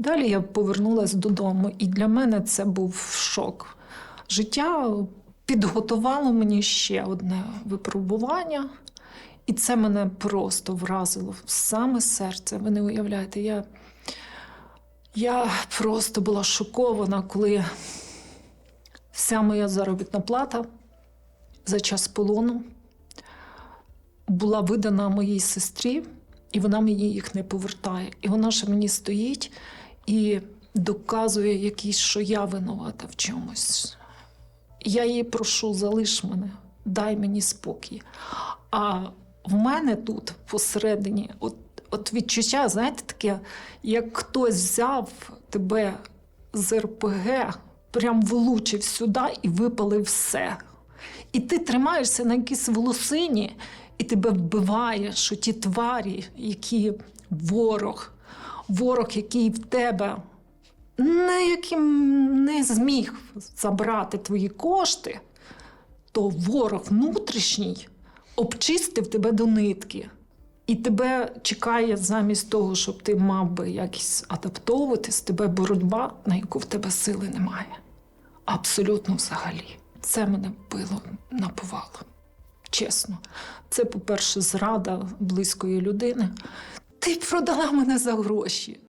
Далі я повернулася додому, і для мене це був шок. Життя підготувало мені ще одне випробування, і це мене просто вразило в саме серце. Ви не уявляєте, я, я просто була шокована, коли вся моя заробітна плата за час полону була видана моїй сестрі, і вона мені їх не повертає. І вона ж мені стоїть і доказує якийсь, що я винувата в чомусь. Я її прошу, залиш мене, дай мені спокій. А в мене тут посередині, от, от відчуття, знаєте, таке, як хтось взяв тебе з РПГ, прям влучив сюди і випалив все. І ти тримаєшся на якійсь волосині, і тебе вбиває, що ті тварі, які ворог, ворог, який в тебе не яким не зміг забрати твої кошти, то ворог внутрішній обчистив тебе до нитки. І тебе чекає замість того, щоб ти мав би якось адаптовуватись, тебе боротьба, на яку в тебе сили немає. Абсолютно взагалі. Це мене било наповало. Чесно. Це, по-перше, зрада близької людини. Ти продала мене за гроші.